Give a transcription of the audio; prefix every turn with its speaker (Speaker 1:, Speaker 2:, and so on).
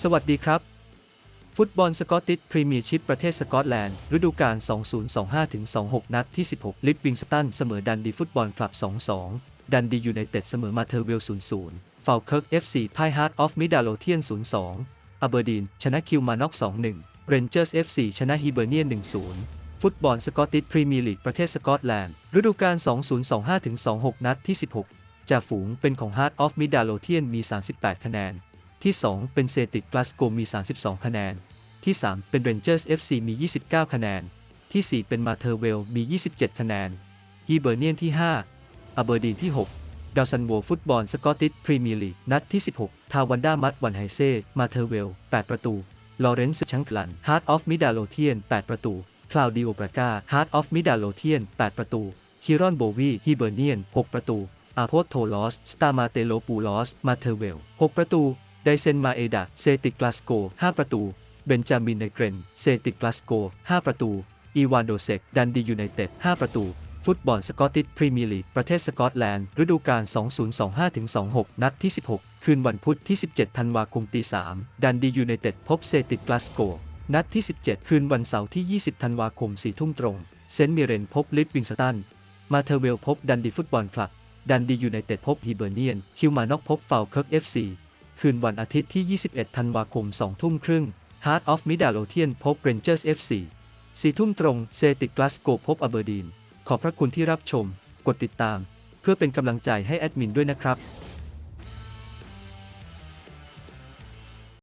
Speaker 1: สวัสดีครับ ฟุตบอลสกอตติชพรีเมียร์ชิพประเทศสกอตแลนด์ ฤดูกาล 2025-26 นัดที่ 16 ลิฟวิงสตันเสมอดันดีฟุตบอลคลับ 2-2 ดันดียูไนเต็ดเสมอมาเทอร์เวล 0-0 ฟาวเคิร์ก FC พ่ายฮาร์ดออฟมิดาโลเทียน 0-2 อเบอร์ดีน ชนะคิวมานอก 2-1 เรนเจอร์ส FC ชนะฮีเบอร์เนียน 1-0ฟุตบอลสกอตติชพรีเมียร์ลีกประเทศสกอตแลนด์ฤดูกาล 2025-26 นัดที่ 16 จ่าฝูงเป็นของ Heart of Midlothian มี 38 คะแนน ที่ 2 เป็นเซติกกลาสโกมี 32 คะแนน ที่ 3 เป็น Rangers FC มี 29 คะแนน ที่ 4 เป็นมาเทอร์เวลมี 27 คะแนนฮีเบอร์เนียนที่ 5อเบอร์ดีนที่ 6 ดาวซันโวฟุตบอลสกอตติชพรีเมียร์ลีกนัดที่ 16 ทาวันด้ามัดวันไฮเซ่ มาเทอร์เวล 8 ประตู ลอเรนซ์ชังกลัน Heart of Midlothian 8ประตูคลาวดิโอปราก้า Heart of Midlothian 8ประตูคิรอนโบวีฮีเบอร์เนียน 6 ประตูอาโพสโทลอส สตามาเตโลปูลอส มาเทอร์เวล 6 ประตู ไดเซนมาเอดา เซติกลาสโก 5 ประตู เบนจามินไนเกรน เซติกลาสโก 5 ประตู อีวานโดเซก ดันดียูไนเต็ด 5 ประตู ฟุตบอลสกอตติชพรีเมียร์ลีก ประเทศสกอตแลนด์ ฤดูกาล 2025-26 นัดที่ 16 คืนวันพุธที่ 17 ธันวาคมตี 3 ดันดียูไนเต็ดพบเซติกลาสโก นัดที่ 17 คืนวันเสาร์ที่ 20 ธันวาคม 4 ทุ่มตรง เซนต์มิเรนพบลิฟวิงสตัน มาเทเวลพบดันดีฟุตบอลคลับ ดันดียูไนเต็ดพบฮีเบอร์เนียน คิวมานอกพบฟาวเคิร์กเอฟซี คืนวันอาทิตย์ที่ 21 ธันวาคม 2 ทุ่มครึ่ง Heart of Midlothian พบ Rangers FC 4ทุ่มตรง เซติกกลาสโกพบอเบอร์ดีน ขอบพระคุณที่รับชม กดติดตาม เพื่อเป็นกำลังใจให้แอดมินด้วยนะครับ